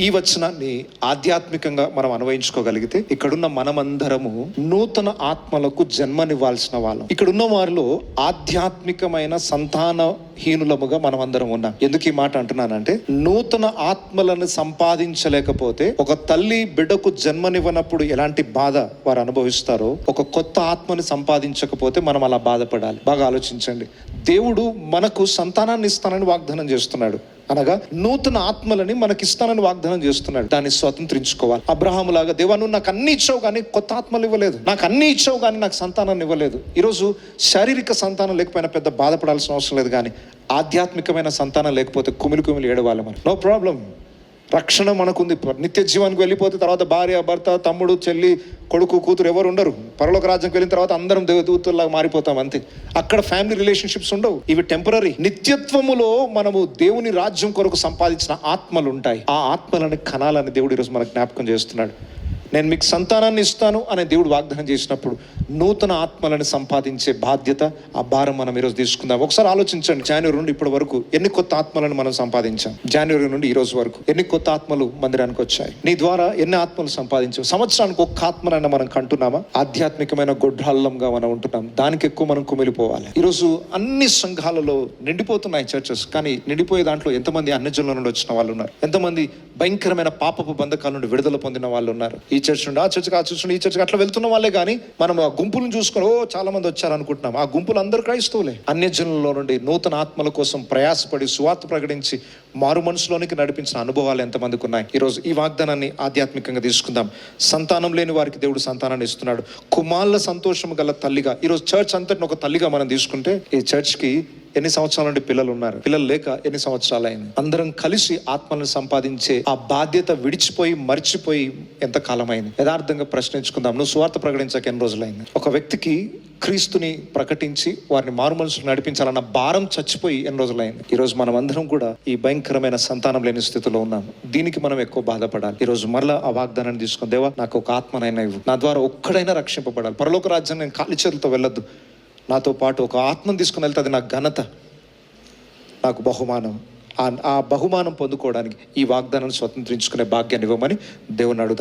ఈ వచనాన్ని ఆధ్యాత్మికంగా మనం అన్వయించుకోగలిగితే ఇక్కడున్న మనమందరము నూతన ఆత్మలకు జన్మనివ్వాల్సిన వాళ్ళం. ఇక్కడున్న వారిలో ఆధ్యాత్మికమైన సంతానహీనులముగా మనం అందరం ఉన్నాం. ఎందుకు ఈ మాట అంటున్నానంటే నూతన ఆత్మలను సంపాదించలేకపోతే ఒక తల్లి బిడ్డకు జన్మనివ్వనప్పుడు ఎలాంటి బాధ వారు అనుభవిస్తారో ఒక కొత్త ఆత్మని సంపాదించకపోతే మనం అలా బాధపడాలి. బాగా ఆలోచించండి. దేవుడు మనకు సంతానాన్ని ఇస్తానని వాగ్దానం చేస్తున్నాడు. అనగా నూతన ఆత్మలని మనకి ఇస్తానని వాగ్దానం చేస్తున్నాడు. దాన్ని స్వతంత్రించుకోవాలి. అబ్రహాము లాగా దేవా నువ్వు నాకు అన్ని ఇచ్చావు కానీ కొత్త ఆత్మలు ఇవ్వలేదు. నాకు అన్ని ఇచ్చావు కానీ నాకు సంతానాన్ని ఇవ్వలేదు. ఈరోజు శారీరక సంతానం లేకపోయినా పెద్ద బాధపడాల్సిన అవసరం లేదు కానీ ఆధ్యాత్మికమైన సంతానం లేకపోతే కుమిలి కుమిలి ఏడవాలి మనం నో ప్రాబ్లం రక్షణ మనకుంది. నిత్య జీవానికి వెళ్ళిపోతే తర్వాత భార్య భర్త తమ్ముడు చెల్లి కొడుకు కూతురు ఎవరు ఉండరు. పరలోక రాజ్యంకి వెళ్ళిన తర్వాత అందరం దేవదూతుల్లాగా మారిపోతాం అంతే. అక్కడ ఫ్యామిలీ రిలేషన్షిప్స్ ఉండవు. ఇవి టెంపరీ నిత్యత్వములో మనము దేవుని రాజ్యం కొరకు సంపాదించిన ఆత్మలు ఉంటాయి ఆ ఆత్మలని కణాలని దేవుడు ఈరోజు మనకు జ్ఞాపకం చేస్తున్నాడు. నేను మీకు సంతానాన్ని ఇస్తాను అనే దేవుడు వాగ్దానం చేసినప్పుడు నూతన ఆత్మలను సంపాదించే బాధ్యత ఆ భారం మనం ఈరోజు తీసుకుందాం. ఒకసారి ఆలోచించండి జనవరి నుండి ఇప్పటి వరకు ఎన్ని కొత్త ఆత్మలను మనం సంపాదించాం? జనవరి నుండి ఈ రోజు వరకు ఎన్ని కొత్త ఆత్మలు మందిరానికి వచ్చాయి? నీ ద్వారా ఎన్ని ఆత్మలు సంపాదించావు సంవత్సరానికి ఒక్క ఆత్మనైనా మనం కంటున్నామా? ఆధ్యాత్మికమైన గొడ్రాల్లంగా మనం ఉంటున్నాం. దానికి ఎక్కువ మనం కుమిలిపోవాలి. ఈరోజు అన్ని సంఘాలలో నిండిపోతున్నాయి చర్చెస్ కానీ నిండిపోయే దాంట్లో ఎంతమంది అన్యజనుల నుండి వచ్చిన వాళ్ళు ఉన్నారు? ఎంతమంది భయంకరమైన పాపపు బంధకాల నుండి విడుదల పొందిన వాళ్ళు ఉన్నారు? ఈ చర్చ్ నుండి ఆ చర్చ్ ఆ చర్చ్ నుండి ఈ చర్చ్ అట్లా వెళ్తున్న వాళ్ళే కానీ మనం ఆ గుంపులను చూసుకొని ఓ చాలా మంది వచ్చారు అనుకుంటున్నాం ఆ గుంపులు అందరూ క్రైస్తవులే. అన్యజనులలో నుండి నూతన ఆత్మల కోసం ప్రయాసపడి సువార్త ప్రకటించి మారు మనసులోనికి నడిపించిన అనుభవాలు ఎంతమందికి ఉన్నాయి? ఈరోజు ఈ వాగ్దానాన్ని ఆధ్యాత్మికంగా తీసుకుందాం. సంతానం లేని వారికి దేవుడు సంతానాన్ని ఇస్తున్నాడు. కుమార్ల సంతోషం గల తల్లిగా ఈరోజు చర్చ్ అంతటిని ఒక తల్లిగా మనం తీసుకుంటే ఈ చర్చ్కి ఎన్ని సంవత్సరాల నుండి పిల్లలు ఉన్నారు? పిల్లలు లేక ఎన్ని సంవత్సరాలు అయింది? అందరం కలిసి ఆత్మలను సంపాదించే ఆ బాధ్యత విడిచిపోయి మర్చిపోయి ఎంత కాలమైంది? యథార్థంగా ప్రశ్నించుకుందాం. నువ్వు స్వార్థ ప్రకటించక ఎన్ని రోజులైంది? ఒక వ్యక్తికి క్రీస్తుని ప్రకటించి వారిని మారుమనసులు నడిపించాలన్న భారం చచ్చిపోయి ఎన్ని రోజులైంది? ఈ రోజు మనం అందరం కూడా ఈ భయంకరమైన సంతానం లేని స్థితిలో ఉన్నాం. దీనికి మనం ఎక్కువ బాధపడాలి. ఈ రోజు మరలా ఆ వాగ్దానాన్ని తీసుకుని దేవా నాకు ఒక ఆత్మనైనా ఇవ్వు. నా ద్వారా ఒక్కడైనా రక్షింపబడాలి. పరలోక రాజ్యాన్ని నేను ఖాళీ చేతులతో వెళ్ళొద్దు. నాతో పాటు ఒక ఆత్మను తీసుకుని వెళ్తే అది నాకు ఘనత నాకు బహుమానం. ఆ- ఆ బహుమానం పొందుకోవడానికి ఈ వాగ్దానాన్ని స్వతంత్రించుకునే భాగ్యాన్ని ఇవ్వమని దేవుని అడుగుదాం.